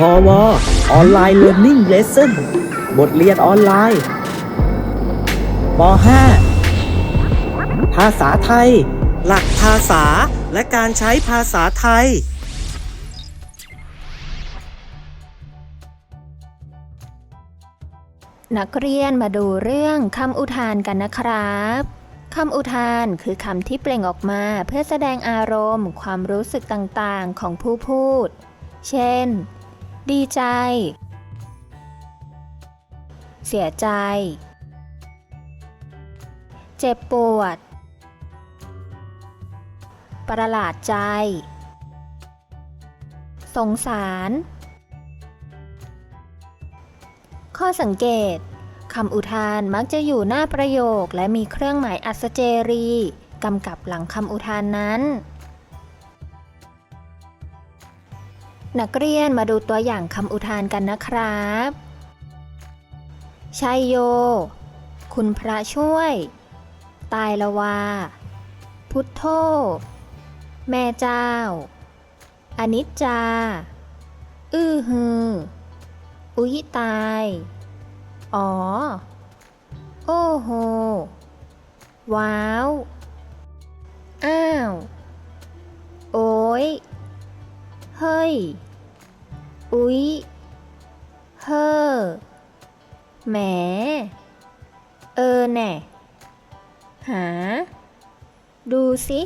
พอวออนไลน์เรียน i ิ g เลส s o n บทเรียนออนไลน์ป .5 ภาษาไทย หลักภาษาและการใช้ภาษาไทย นักเรียนมาดูเรื่องคำอุทานกันนะครับคำอุทานคือคำที่เปล่งออกมาเพื่อแสดงอารมณ์ ความรู้สึกต่างๆของผู้พูด เช่น ดีใจ เสียใจ เจ็บปวด ประหลาดใจ สงสาร ข้อสังเกตคำอุทานมักจะอยู่หน้าประโยคและมีเครื่องหมายอัศเจรี กำกับหลังคำอุทานนั้น นักเรียนมาดูตัวอย่างคำอุทานกันนะครับ ชัยโย คุณพระช่วย ตายละวา พุทโธ แม่เจ้า อนิจจา อื้อฮือ อุ๊ยตาย อ๋อ โอ้โห ว้าว อ้าว โอ้ยเฮ้ย อุ๊ย เฮ้อแหม เออแน่ หา ดูสิ